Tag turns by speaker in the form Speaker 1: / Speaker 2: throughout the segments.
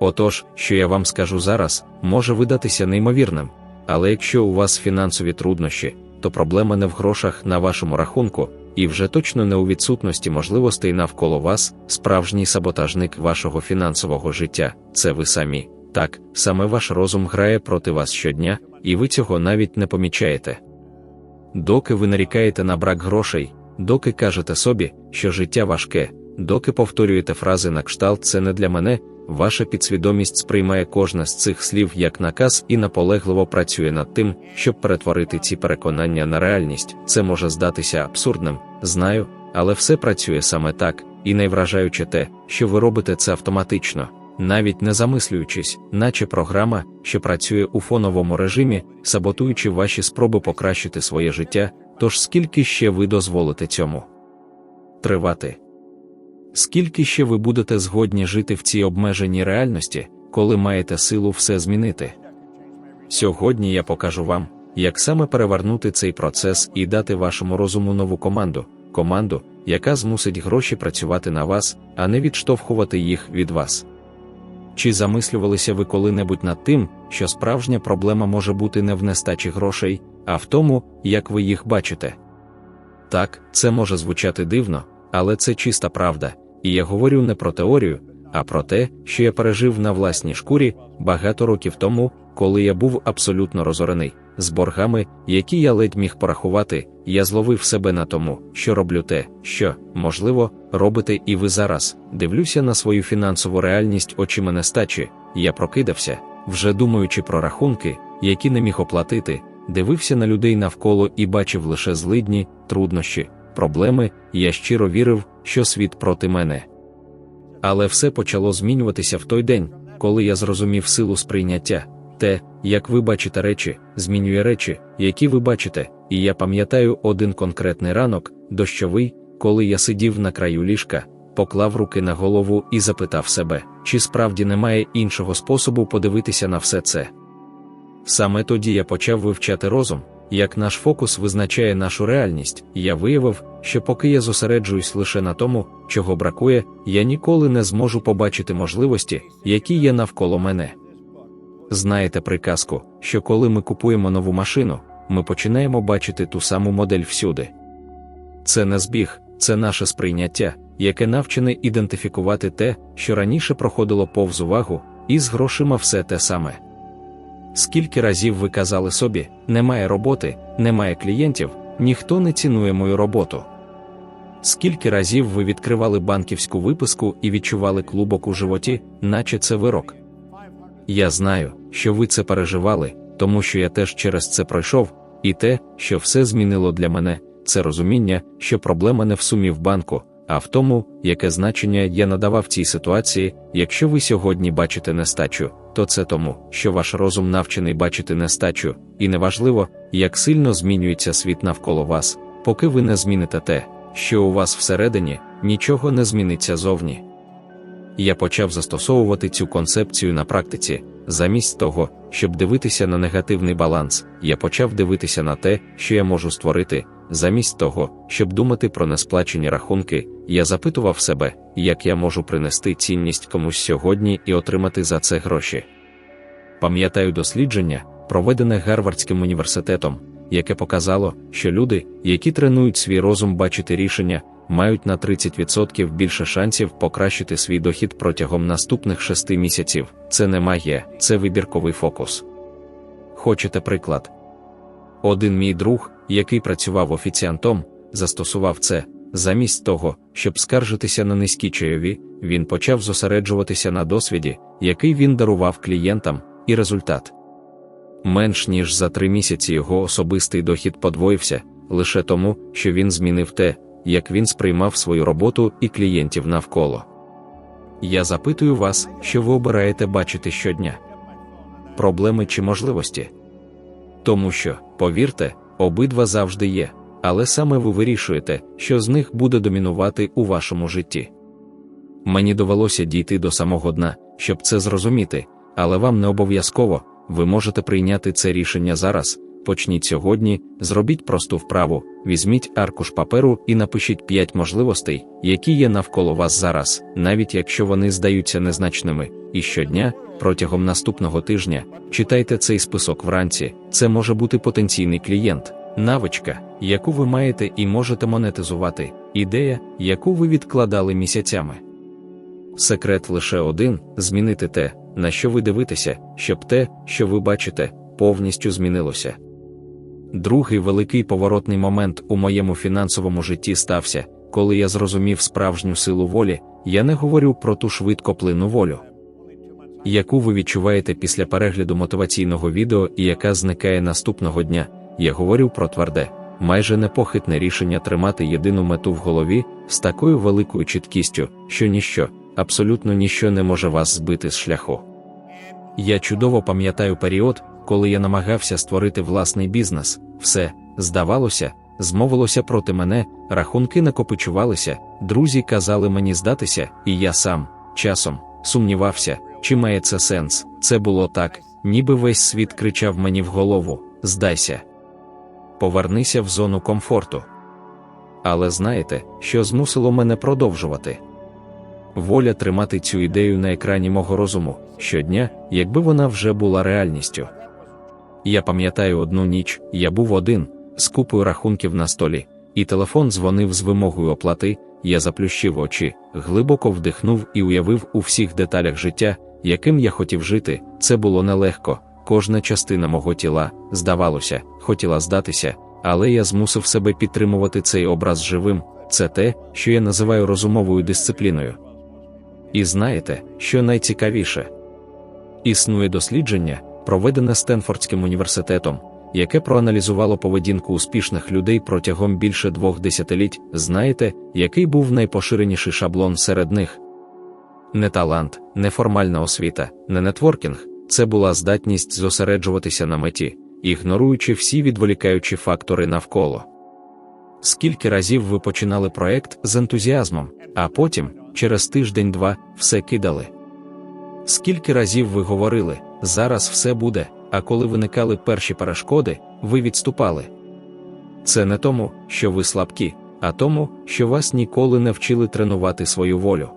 Speaker 1: Отож, що я вам скажу зараз, може видатися неймовірним, але якщо у вас фінансові труднощі, то проблема не в грошах на вашому рахунку, і вже точно не у відсутності можливостей навколо вас, справжній саботажник вашого фінансового життя, це ви самі. Так, саме ваш розум грає проти вас щодня, і ви цього навіть не помічаєте. Доки ви нарікаєте на брак грошей, доки кажете собі, що життя важке, доки повторюєте фрази на кшталт це не для мене, ваша підсвідомість сприймає кожне з цих слів як наказ і наполегливо працює над тим, щоб перетворити ці переконання на реальність. Це може здатися абсурдним, знаю, але все працює саме так, і найвражаюче те, що ви робите це автоматично, навіть не замислюючись, наче програма, що працює у фоновому режимі, саботуючи ваші спроби покращити своє життя. Тож скільки ще ви дозволите цьому тривати? Скільки ще ви будете згодні жити в цій обмеженій реальності, коли маєте силу все змінити? Сьогодні я покажу вам, як саме перевернути цей процес і дати вашому розуму нову команду, команду, яка змусить гроші працювати на вас, а не відштовхувати їх від вас. Чи замислювалися ви коли-небудь над тим, що справжня проблема може бути не в нестачі грошей, а в тому, як ви їх бачите? Так, це може звучати дивно, але це чиста правда, і я говорю не про теорію, а про те, що я пережив на власній шкурі багато років тому, коли я був абсолютно розорений, з боргами, які я ледь міг порахувати, я зловив себе на тому, що роблю те, що, можливо, робите і ви зараз. Дивлюся на свою фінансову реальність очима нестачі, я прокидався, вже думаючи про рахунки, які не міг оплатити, дивився на людей навколо і бачив лише злидні, труднощі, проблеми, я щиро вірив, що світ проти мене. Але все почало змінюватися в той день, коли я зрозумів силу сприйняття. Те, як ви бачите речі, змінює речі, які ви бачите, і я пам'ятаю один конкретний ранок, дощовий, коли я сидів на краю ліжка, поклав руки на голову і запитав себе, чи справді немає іншого способу подивитися на все це. Саме тоді я почав вивчати розум, як наш фокус визначає нашу реальність, я виявив, що поки я зосереджуюсь лише на тому, чого бракує, я ніколи не зможу побачити можливості, які є навколо мене. Знаєте приказку, що коли ми купуємо нову машину, ми починаємо бачити ту саму модель всюди. Це не збіг, це наше сприйняття, яке навчене ідентифікувати те, що раніше проходило повз увагу, і з грошима все те саме. Скільки разів ви казали собі, немає роботи, немає клієнтів, ніхто не цінує мою роботу. Скільки разів ви відкривали банківську виписку і відчували клубок у животі, наче це вирок? Я знаю, що ви це переживали, тому що я теж через це пройшов, і те, що все змінило для мене, це розуміння, що проблема не в сумі в банку, а в тому, яке значення я надавав цій ситуації, якщо ви сьогодні бачите нестачу, то це тому, що ваш розум навчений бачити нестачу, і неважливо, як сильно змінюється світ навколо вас, поки ви не зміните те, що у вас всередині, нічого не зміниться зовні. Я почав застосовувати цю концепцію на практиці, замість того, щоб дивитися на негативний баланс, я почав дивитися на те, що я можу створити. Замість того, щоб думати про несплачені рахунки, я запитував себе, як я можу принести цінність комусь сьогодні і отримати за це гроші. Пам'ятаю дослідження, проведене Гарвардським університетом, яке показало, що люди, які тренують свій розум бачити рішення, мають на 30% більше шансів покращити свій дохід протягом наступних шести місяців. Це не магія, це вибірковий фокус. Хочете приклад? Один мій друг, який працював офіціантом, застосував це. Замість того, щоб скаржитися на низькі чайові, він почав зосереджуватися на досвіді, який він дарував клієнтам, і результат. Менш ніж за три місяці його особистий дохід подвоївся лише тому, що він змінив те, як він сприймав свою роботу і клієнтів навколо. Я запитую вас, що ви обираєте бачити щодня проблеми чи можливості. Тому що, повірте, обидва завжди є, але саме ви вирішуєте, що з них буде домінувати у вашому житті. Мені довелося дійти до самого дна, щоб це зрозуміти, але вам не обов'язково, ви можете прийняти це рішення зараз, Почніть сьогодні, зробіть просту вправу, візьміть аркуш паперу і напишіть 5 можливостей, які є навколо вас зараз, навіть якщо вони здаються незначними. І щодня, протягом наступного тижня, читайте цей список вранці. Це може бути потенційний клієнт, навичка, яку ви маєте і можете монетизувати, ідея, яку ви відкладали місяцями. Секрет лише один змінити те, на що ви дивитеся, щоб те, що ви бачите, повністю змінилося. Другий великий поворотний момент у моєму фінансовому житті стався, коли я зрозумів справжню силу волі, я не говорю про ту швидкоплинну волю, яку ви відчуваєте після перегляду мотиваційного відео і яка зникає наступного дня. Я говорю про тверде, майже непохитне рішення тримати єдину мету в голові з такою великою чіткістю, що ніщо, абсолютно ніщо не може вас збити з шляху. Я чудово пам'ятаю період, коли я намагався створити власний бізнес, все, здавалося, змовилося проти мене, рахунки накопичувалися, друзі казали мені здатися, і я сам, часом, сумнівався, чи має це сенс. Це було так, ніби весь світ кричав мені в голову: здайся, повернися в зону комфорту. Але знаєте, що змусило мене продовжувати? Воля тримати цю ідею на екрані мого розуму щодня, якби вона вже була реальністю. Я пам'ятаю одну ніч, я був один, з купою рахунків на столі, і телефон дзвонив з вимогою оплати. Я заплющив очі, глибоко вдихнув і уявив у всіх деталях життя, яким я хотів жити. Це було нелегко. Кожна частина мого тіла, здавалося, хотіла здатися, але я змусив себе підтримувати цей образ живим. Це те, що я називаю розумовою дисципліною. І знаєте, що найцікавіше? Існує дослідження, проведене Стенфордським університетом, яке проаналізувало поведінку успішних людей протягом більше двох десятиліть. Знаєте, який був найпоширеніший шаблон серед них? Не талант, не формальна освіта, не нетворкінг це була здатність зосереджуватися на меті, ігноруючи всі відволікаючі фактори навколо. Скільки разів ви починали проект з ентузіазмом, а потім, через тиждень-два, все кидали? Скільки разів ви говорили, зараз все буде, а коли виникали перші перешкоди, ви відступали? Це не тому, що ви слабкі, а тому, що вас ніколи не вчили тренувати свою волю.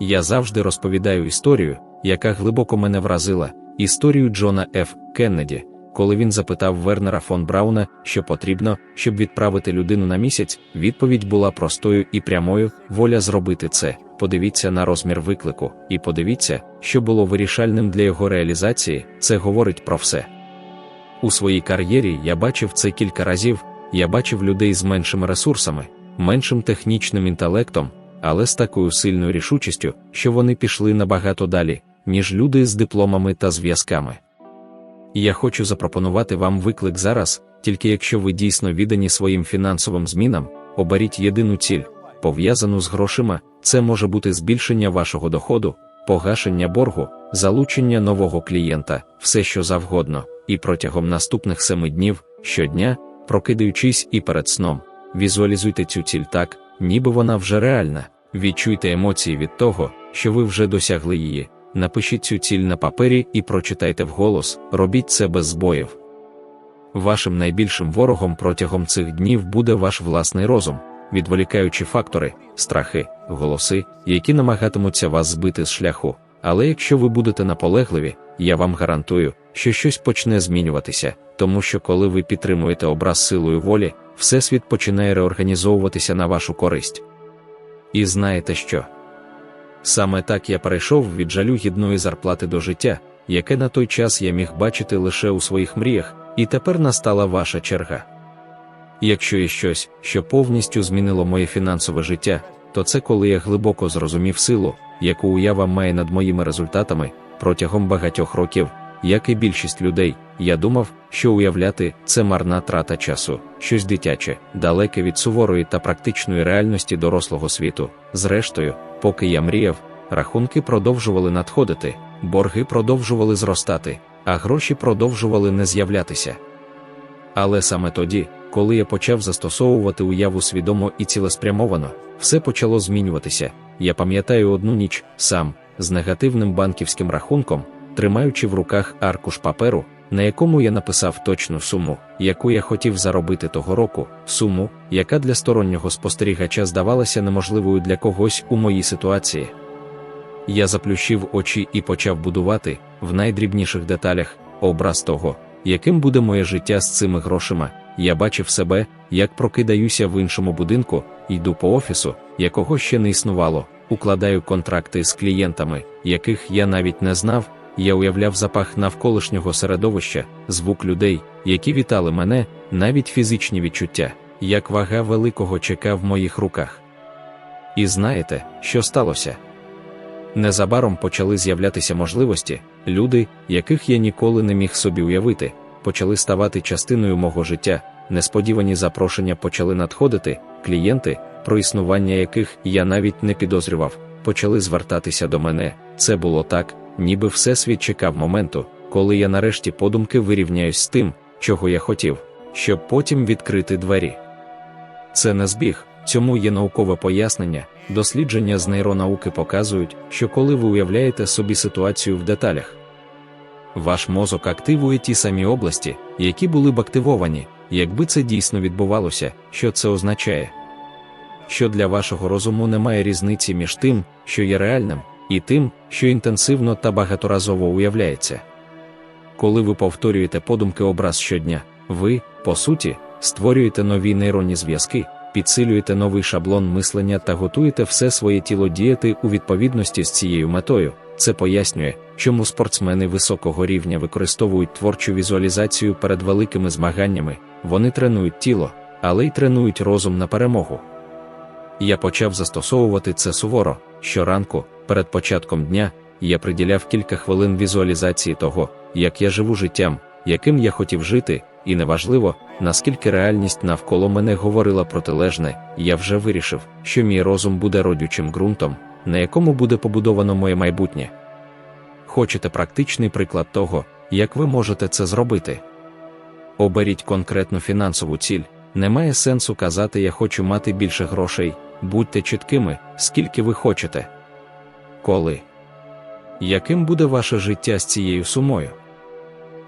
Speaker 1: Я завжди розповідаю історію, яка глибоко мене вразила, історію Джона Ф. Кеннеді, коли він запитав Вернера фон Брауна, що потрібно, щоб відправити людину на місяць, відповідь була простою і прямою воля зробити це. Подивіться на розмір виклику, і подивіться, що було вирішальним для його реалізації, це говорить про все. У своїй кар'єрі я бачив це кілька разів, я бачив людей з меншими ресурсами, меншим технічним інтелектом, але з такою сильною рішучістю, що вони пішли набагато далі, ніж люди з дипломами та зв'язками. Я хочу запропонувати вам виклик зараз, тільки якщо ви дійсно віддані своїм фінансовим змінам, оберіть єдину ціль, пов'язану з грошима, це може бути збільшення вашого доходу, погашення боргу, залучення нового клієнта, все що завгодно, і протягом наступних семи днів, щодня, прокидаючись і перед сном, візуалізуйте цю ціль так, ніби вона вже реальна, відчуйте емоції від того, що ви вже досягли її. Напишіть цю ціль на папері і прочитайте вголос, робіть це без збоїв. Вашим найбільшим ворогом протягом цих днів буде ваш власний розум, відволікаючи фактори, страхи, голоси, які намагатимуться вас збити з шляху. Але якщо ви будете наполегливі, я вам гарантую, що щось почне змінюватися, тому що коли ви підтримуєте образ силою волі, Всесвіт починає реорганізовуватися на вашу користь. І знаєте що? Саме так я перейшов від жалю гідної зарплати до життя, яке на той час я міг бачити лише у своїх мріях, і тепер настала ваша черга. Якщо є щось, що повністю змінило моє фінансове життя, то це коли я глибоко зрозумів силу, яку уява має над моїми результатами протягом багатьох років, як і більшість людей, я думав, що уявляти це марна трата часу, щось дитяче, далеке від суворої та практичної реальності дорослого світу. Зрештою, поки я мріяв, рахунки продовжували надходити, борги продовжували зростати, а гроші продовжували не з'являтися. Але саме тоді, коли я почав застосовувати уяву свідомо і цілеспрямовано, все почало змінюватися. Я пам'ятаю одну ніч сам з негативним банківським рахунком, тримаючи в руках аркуш паперу, на якому я написав точну суму, яку я хотів заробити того року, суму, яка для стороннього спостерігача здавалася неможливою для когось у моїй ситуації. Я заплющив очі і почав будувати в найдрібніших деталях образ того, яким буде моє життя з цими грошима. Я бачив себе, як прокидаюся в іншому будинку, йду по офісу, якого ще не існувало, укладаю контракти з клієнтами, яких я навіть не знав. Я уявляв запах навколишнього середовища, звук людей, які вітали мене, навіть фізичні відчуття, як вага великого чека в моїх руках. І знаєте, що сталося? Незабаром почали з'являтися можливості, люди, яких я ніколи не міг собі уявити, почали ставати частиною мого життя, несподівані запрошення почали надходити, клієнти, про існування яких я навіть не підозрював, почали звертатися до мене. Це було так, ніби всесвіт чекав моменту, коли я нарешті подумки вирівняюсь з тим, чого я хотів, щоб потім відкрити двері. Це не збіг, цьому є наукове пояснення. Дослідження з нейронауки показують, що коли ви уявляєте собі ситуацію в деталях, ваш мозок активує ті самі області, які були б активовані, якби це дійсно відбувалося, що це означає, що для вашого розуму немає різниці між тим, що є реальним, і тим, що інтенсивно та багаторазово уявляється. Коли ви повторюєте подумки образ щодня, ви, по суті, створюєте нові нейронні зв'язки, підсилюєте новий шаблон мислення та готуєте все своє тіло діяти у відповідності з цією метою. Це пояснює, чому спортсмени високого рівня використовують творчу візуалізацію перед великими змаганнями, вони тренують тіло, але й тренують розум на перемогу. Я почав застосовувати це суворо щоранку, перед початком дня, я приділяв кілька хвилин візуалізації того, як я живу життям, яким я хотів жити, і неважливо, наскільки реальність навколо мене говорила протилежне, я вже вирішив, що мій розум буде родючим ґрунтом, на якому буде побудовано моє майбутнє. Хочете практичний приклад того, як ви можете це зробити? Оберіть конкретну фінансову ціль. Немає сенсу казати, я хочу мати більше грошей, будьте чіткими, скільки ви хочете. Коли? Яким буде ваше життя з цією сумою?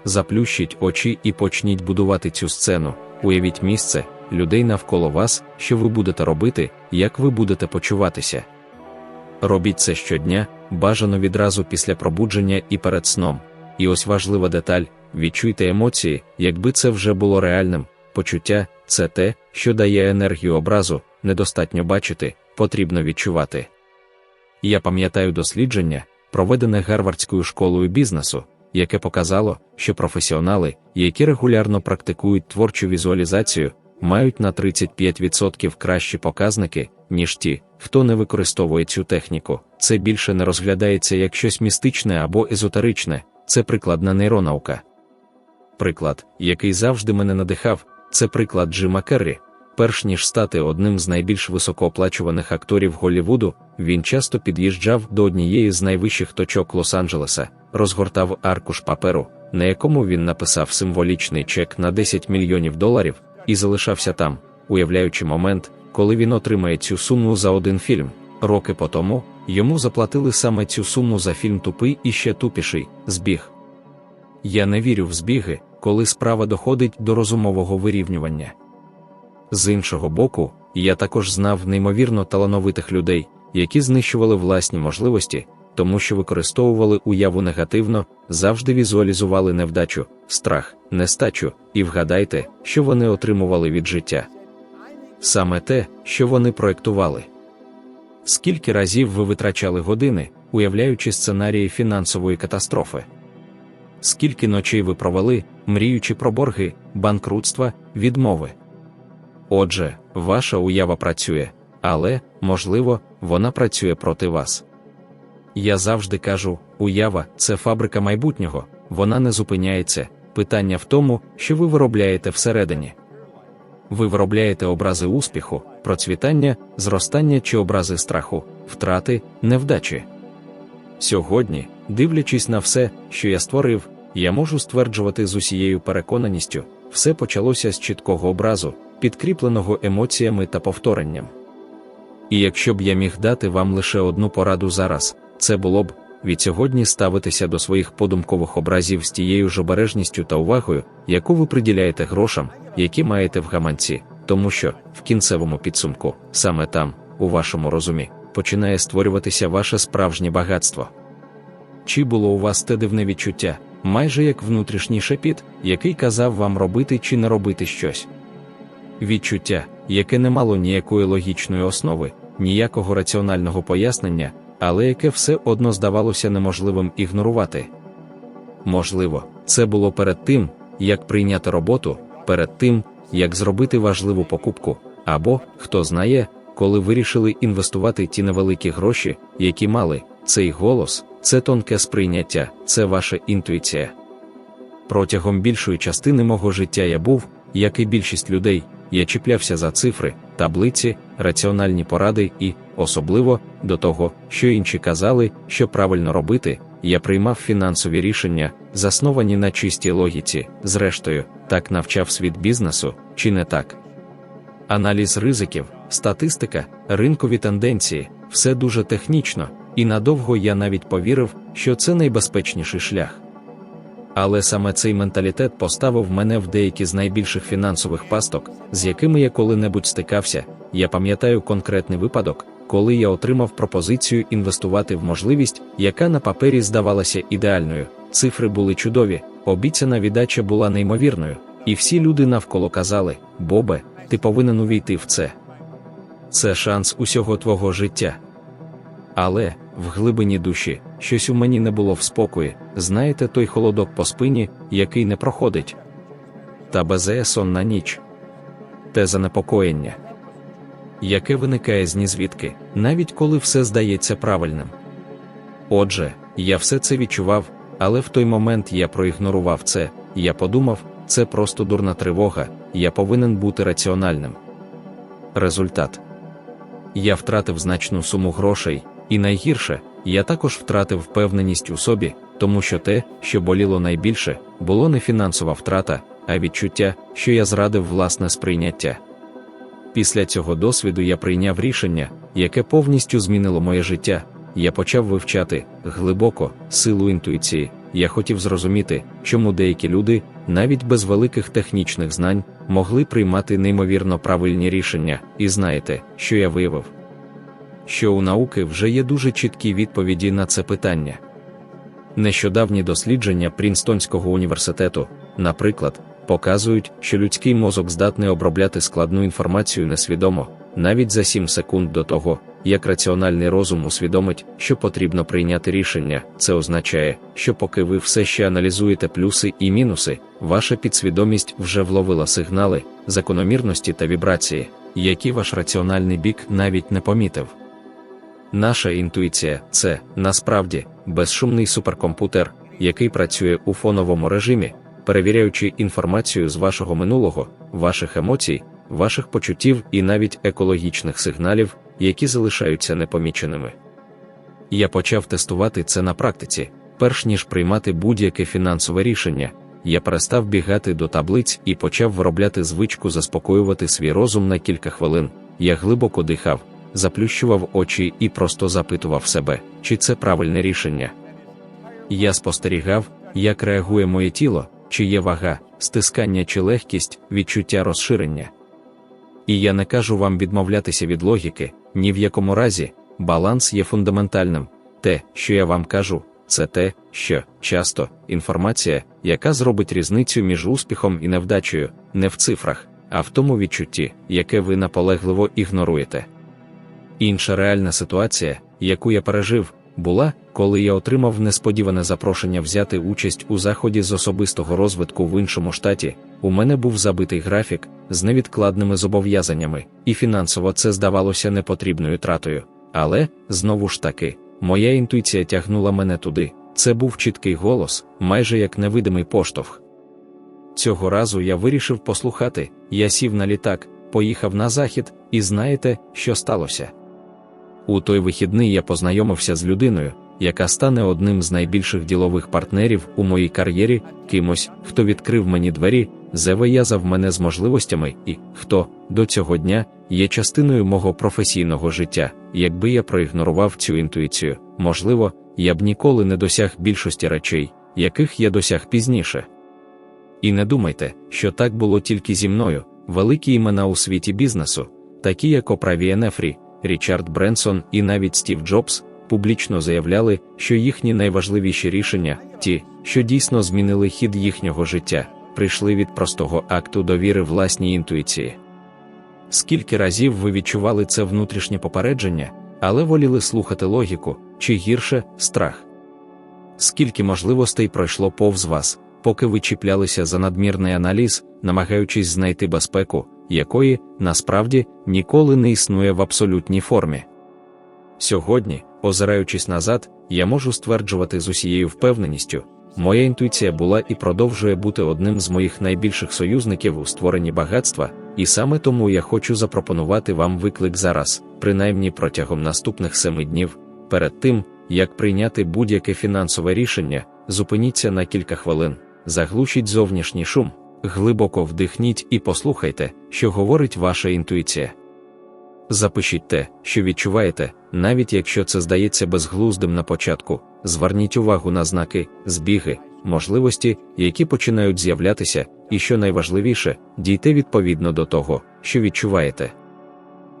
Speaker 1: Заплющіть очі і почніть будувати цю сцену, уявіть місце, людей навколо вас, що ви будете робити, як ви будете почуватися. Робіть це щодня, бажано відразу після пробудження і перед сном. І ось важлива деталь: відчуйте емоції, якби це вже було реальним. Почуття це те, що дає енергію образу, недостатньо бачити, потрібно відчувати. Я пам'ятаю дослідження, проведене Гарвардською школою бізнесу, яке показало, що професіонали, які регулярно практикують творчу візуалізацію, мають на 35% кращі показники, ніж ті, хто не використовує цю техніку. Це більше не розглядається як щось містичне або езотеричне, це прикладна нейронаука. Приклад, який завжди мене надихав, це приклад Джима Керрі. Перш ніж стати одним з найбільш високооплачуваних акторів Голлівуду, він часто під'їжджав до однієї з найвищих точок Лос-Анджелеса, розгортав аркуш паперу, на якому він написав символічний чек на 10 мільйонів доларів, і залишався там, уявляючи момент, коли він отримає цю суму за один фільм. Роки по тому йому заплатили саме цю суму за фільм Тупий і ще тупіший збіг. Я не вірю в збіги, коли справа доходить до розумового вирівнювання. З іншого боку, я також знав неймовірно талановитих людей, які знищували власні можливості, тому що використовували уяву негативно, завжди візуалізували невдачу, страх, нестачу, і вгадайте, що вони отримували від життя. Саме те, що вони проектували. Скільки разів ви витрачали години, уявляючи сценарії фінансової катастрофи? Скільки ночей ви провели, мріючи про борги, банкрутства, відмови? Отже, ваша уява працює, але, можливо, вона працює проти вас. Я завжди кажу: уява це фабрика майбутнього, вона не зупиняється. Питання в тому, що ви виробляєте всередині. Ви виробляєте образи успіху, процвітання, зростання чи образи страху, втрати, невдачі. Сьогодні, дивлячись на все, що я створив, я можу стверджувати з усією переконаністю, все почалося з чіткого образу, підкріпленого емоціями та повторенням. І якщо б я міг дати вам лише одну пораду зараз, це було б від сьогодні ставитися до своїх подумкових образів з тією ж обережністю та увагою, яку ви приділяєте грошам, які маєте в гаманці, тому що в кінцевому підсумку, саме там, у вашому розумі, починає створюватися ваше справжнє багатство. Чи було у вас те дивне відчуття, майже як внутрішній шепіт, який казав вам робити чи не робити щось? Відчуття, яке не мало ніякої логічної основи, ніякого раціонального пояснення, але яке все одно здавалося неможливим ігнорувати. Можливо, це було перед тим, як прийняти роботу, перед тим, як зробити важливу покупку, або, хто знає, коли вирішили інвестувати ті невеликі гроші, які мали, цей голос, це тонке сприйняття, це ваша інтуїція. Протягом більшої частини мого життя я був, як і більшість людей, я чіплявся за цифри, таблиці, раціональні поради і, особливо, до того, що інші казали, що правильно робити, я приймав фінансові рішення, засновані на чистій логіці, зрештою, так навчав світ бізнесу, чи не так. Аналіз ризиків, статистика, ринкові тенденції все дуже технічно, і надовго я навіть повірив, що це найбезпечніший шлях. Але саме цей менталітет поставив мене в деякі з найбільших фінансових пасток, з якими я коли-небудь стикався. Я пам'ятаю конкретний випадок, коли я отримав пропозицію інвестувати в можливість, яка на папері здавалася ідеальною. Цифри були чудові, обіцяна віддача була неймовірною, і всі люди навколо казали: Бобе, ти повинен увійти в це. Це шанс усього твого життя. Але, в глибині душі, щось у мені не було в спокої, знаєте, той холодок по спині, який не проходить. Та безеє сон на ніч. Те занепокоєння, яке виникає з нізвідки, навіть коли все здається правильним. Отже, я все це відчував, але в той момент я проігнорував це, я подумав, це просто дурна тривога, я повинен бути раціональним. Результат я втратив значну суму грошей, і найгірше, я також втратив впевненість у собі, тому що те, що боліло найбільше, було не фінансова втрата, а відчуття, що я зрадив власне сприйняття. Після цього досвіду я прийняв рішення, яке повністю змінило моє життя. Я почав вивчати глибоко силу інтуїції. Я хотів зрозуміти, чому деякі люди, навіть без великих технічних знань, могли приймати неймовірно правильні рішення, і знаєте, що я виявив? Що у науки вже є дуже чіткі відповіді на це питання. Нещодавні дослідження Прінстонського університету, наприклад, показують, що людський мозок здатний обробляти складну інформацію несвідомо, навіть за 7 секунд до того, як раціональний розум усвідомить, що потрібно прийняти рішення, це означає, що поки ви все ще аналізуєте плюси і мінуси, ваша підсвідомість вже вловила сигнали, закономірності та вібрації, які ваш раціональний бік навіть не помітив. Наша інтуїція це насправді безшумний суперкомп'ютер, який працює у фоновому режимі, перевіряючи інформацію з вашого минулого, ваших емоцій, ваших почуттів і навіть екологічних сигналів, які залишаються непоміченими. Я почав тестувати це на практиці, перш ніж приймати будь-яке фінансове рішення. Я перестав бігати до таблиць і почав виробляти звичку заспокоювати свій розум на кілька хвилин. Я глибоко дихав, заплющував очі і просто запитував себе, чи це правильне рішення. Я спостерігав, як реагує моє тіло, чи є вага, стискання чи легкість, відчуття розширення. І я не кажу вам відмовлятися від логіки, ні в якому разі, баланс є фундаментальним. Те, що я вам кажу, це те, що часто інформація, яка зробить різницю між успіхом і невдачею, не в цифрах, а в тому відчутті, яке ви наполегливо ігноруєте. Інша реальна ситуація, яку я пережив, була, коли я отримав несподіване запрошення взяти участь у заході з особистого розвитку в іншому штаті. У мене був забитий графік з невідкладними зобов'язаннями, і фінансово це здавалося непотрібною тратою. Але, знову ж таки, моя інтуїція тягнула мене туди. Це був чіткий голос, майже як невидимий поштовх. Цього разу я вирішив послухати, я сів на літак, поїхав на захід, і знаєте, що сталося? У той вихідний я познайомився з людиною, яка стане одним з найбільших ділових партнерів у моїй кар'єрі, кимось, хто відкрив мені двері, завиязав мене з можливостями і хто до цього дня є частиною мого професійного життя. Якби я проігнорував цю інтуїцію, можливо, я б ніколи не досяг більшості речей, яких я досяг пізніше. І не думайте, що так було тільки зі мною, великі імена у світі бізнесу, такі як Оправія Нефрі, Річард Бренсон і навіть Стів Джобс, публічно заявляли, що їхні найважливіші рішення, ті, що дійсно змінили хід їхнього життя, прийшли від простого акту довіри власній інтуїції. Скільки разів ви відчували це внутрішнє попередження, але воліли слухати логіку, чи гірше страх? Скільки можливостей пройшло повз вас, поки ви чіплялися за надмірний аналіз, намагаючись знайти безпеку, якої, насправді, ніколи не існує в абсолютній формі? Сьогодні, озираючись назад, я можу стверджувати з усією впевненістю, моя інтуїція була і продовжує бути одним з моїх найбільших союзників у створенні багатства, і саме тому я хочу запропонувати вам виклик зараз, принаймні протягом наступних семи днів, перед тим, як прийняти будь-яке фінансове рішення, зупиніться на кілька хвилин, заглушіть зовнішній шум, глибоко вдихніть і послухайте, що говорить ваша інтуїція. Запишіть те, що відчуваєте, навіть якщо це здається безглуздим на початку, зверніть увагу на знаки, збіги, можливості, які починають з'являтися, і що найважливіше, дійте відповідно до того, що відчуваєте.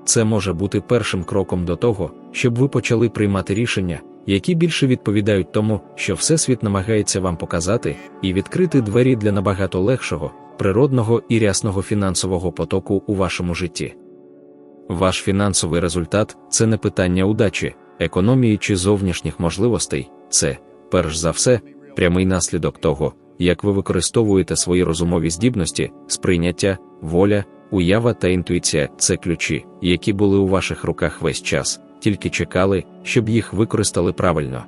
Speaker 1: Це може бути першим кроком до того, щоб ви почали приймати рішення, які більше відповідають тому, що Всесвіт намагається вам показати, і відкрити двері для набагато легшого, природного і рясного фінансового потоку у вашому житті. Ваш фінансовий результат це не питання удачі, економії чи зовнішніх можливостей, це, перш за все, прямий наслідок того, як ви використовуєте свої розумові здібності, сприйняття, воля, уява та інтуїція це ключі, які були у ваших руках весь час, тільки чекали, щоб їх використали правильно.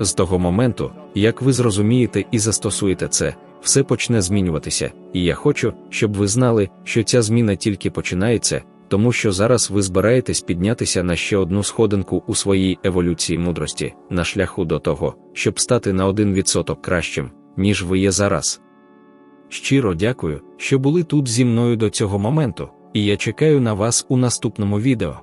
Speaker 1: З того моменту, як ви зрозумієте і застосуєте це, все почне змінюватися, і я хочу, щоб ви знали, що ця зміна тільки починається, тому що зараз ви збираєтесь піднятися на ще одну сходинку у своїй еволюції мудрості, на шляху до того, щоб стати на один відсоток кращим, ніж ви є зараз. Щиро дякую, що були тут зі мною до цього моменту, і я чекаю на вас у наступному відео.